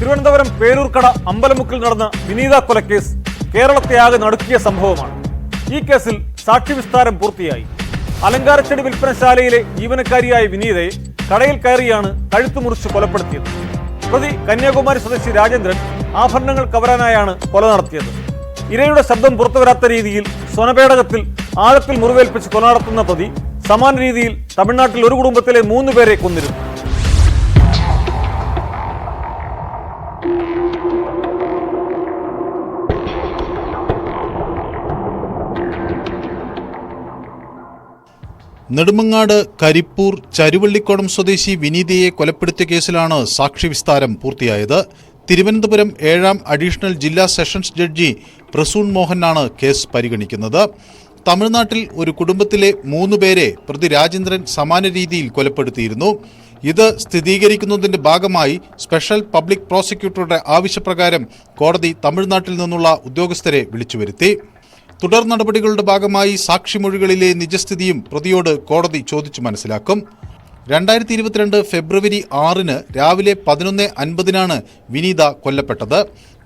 തിരുവനന്തപുരം പേരൂർക്കട അമ്പലമുക്കിൽ നടന്ന വിനീത കൊലക്കേസ് കേരളത്തെ ആകെ നടുക്കിയ സംഭവമാണ്. ഈ കേസിൽ സാക്ഷിവിസ്താരം പൂർത്തിയായി. അലങ്കാരച്ചെടി വിൽപ്പനശാലയിലെ ജീവനക്കാരിയായ വിനീതയെ കടയിൽ കയറിയാണ് കഴുത്തു മുറിച്ച് കൊലപ്പെടുത്തിയത്. പ്രതി കന്യാകുമാരി സ്വദേശി രാജേന്ദ്രൻ ആഭരണങ്ങൾ കവരാനായാണ് കൊല നടത്തിയത്. ഇരയുടെ ശബ്ദം പുറത്തുവരാത്ത രീതിയിൽ സ്വനപേടകത്തിൽ ആഴത്തിൽ മുറിവേൽപ്പിച്ച് കൊല നടത്തുന്ന പ്രതി സമാന രീതിയിൽ തമിഴ്നാട്ടിൽ ഒരു കുടുംബത്തിലെ മൂന്ന് പേരെ കൊന്നിരുന്നു. നെടുമങ്ങാട് കരിപ്പൂർ ചരുവള്ളിക്കോടം സ്വദേശി വിനീതയെ കൊലപ്പെടുത്തിയ കേസിലാണ് സാക്ഷി വിസ്താരം പൂർത്തിയായത്. തിരുവനന്തപുരം ഏഴാം അഡീഷണൽ ജില്ലാ സെഷൻസ് ജഡ്ജി പ്രസൂൺ മോഹനാണ് കേസ് പരിഗണിക്കുന്നത്. തമിഴ്നാട്ടിൽ ഒരു കുടുംബത്തിലെ മൂന്ന് പേരെ പ്രതി രാജേന്ദ്രൻ സമാന രീതിയിൽ കൊലപ്പെടുത്തിയിരുന്നു. ഇത് സ്ഥിരീകരിക്കുന്നതിന്റെ ഭാഗമായി സ്പെഷ്യൽ പബ്ലിക് പ്രോസിക്യൂട്ടറുടെ ആവശ്യപ്രകാരം കോടതി തമിഴ്നാട്ടിൽ നിന്നുള്ള ഉദ്യോഗസ്ഥരെ വിളിച്ചുവരുത്തി. തുടർ നടപടികളുടെ ഭാഗമായി സാക്ഷിമൊഴികളിലെ നിജസ്ഥിതിയും പ്രതിയോട് കോടതി ചോദിച്ചു മനസ്സിലാക്കും. രണ്ടായിരത്തി ഇരുപത്തിരണ്ട് ഫെബ്രുവരി ആറിന് രാവിലെ പതിനൊന്ന് അൻപതിനാണ് വിനീത കൊല്ലപ്പെട്ടത്.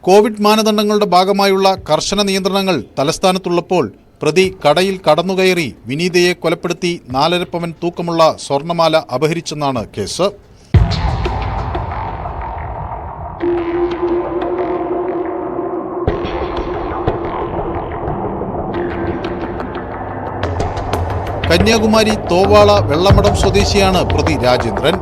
കോവിഡ് മാനദണ്ഡങ്ങളുടെ ഭാഗമായുള്ള കർശന നിയന്ത്രണങ്ങൾ തലസ്ഥാനത്തുള്ളപ്പോൾ പ്രതി കടയിൽ കടന്നുകയറി വിനീതയെ കൊലപ്പെടുത്തി നാലര പവൻ തൂക്കമുള്ള സ്വർണമാല അപഹരിച്ചെന്നാണ് കേസ്. കന്യാകുമാരി തോവാള വെള്ളമടം സ്വദേശിയാണ് പ്രതി രാജേന്ദ്രൻ.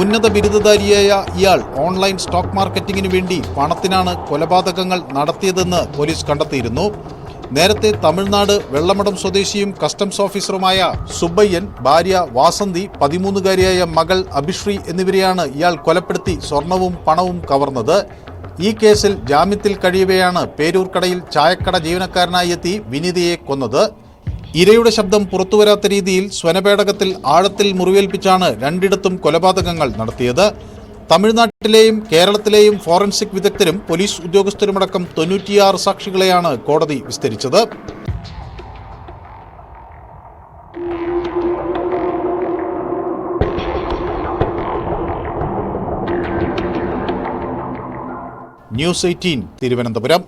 ഉന്നത ബിരുദധാരിയായ ഇയാൾ ഓൺലൈൻ സ്റ്റോക്ക് മാർക്കറ്റിംഗിന് വേണ്ടി പണത്തിനാണ് കൊലപാതകങ്ങൾ നടത്തിയതെന്ന് പോലീസ് കണ്ടെത്തിയിരുന്നു. നേരത്തെ തമിഴ്നാട് വെള്ളമടം സ്വദേശിയും കസ്റ്റംസ് ഓഫീസറുമായ സുബ്ബയ്യൻ ഭാര്യ വാസന്തി പതിമൂന്നുകാരിയായ മകൾ അഭിശ്രീ എന്നിവരെയാണ് ഇയാൾ കൊലപ്പെടുത്തി സ്വർണവും പണവും കവർന്നത്. ഈ കേസിൽ ജാമ്യത്തിൽ കഴിയവെയാണ് പേരൂർക്കടയിൽ ചായക്കട ജീവനക്കാരനായി എത്തി വിനീതയെ കൊന്നത്. ഇരയുടെ ശബ്ദം പുറത്തുവരാത്ത രീതിയിൽ സ്വനപേടകത്തിൽ ആഴത്തിൽ മുറിവേൽപ്പിച്ചാണ് രണ്ടിടത്തും കൊലപാതകങ്ങൾ നടത്തിയത്. തമിഴ്നാട്ടിലെയും കേരളത്തിലെയും ഫോറൻസിക് വിദഗ്ധരും പോലീസ് ഉദ്യോഗസ്ഥരുമടക്കം തൊണ്ണൂറ്റിയാറ് സാക്ഷികളെയാണ് കോടതി വിസ്തരിച്ചത്. News eighteen Thiruvananthapuram.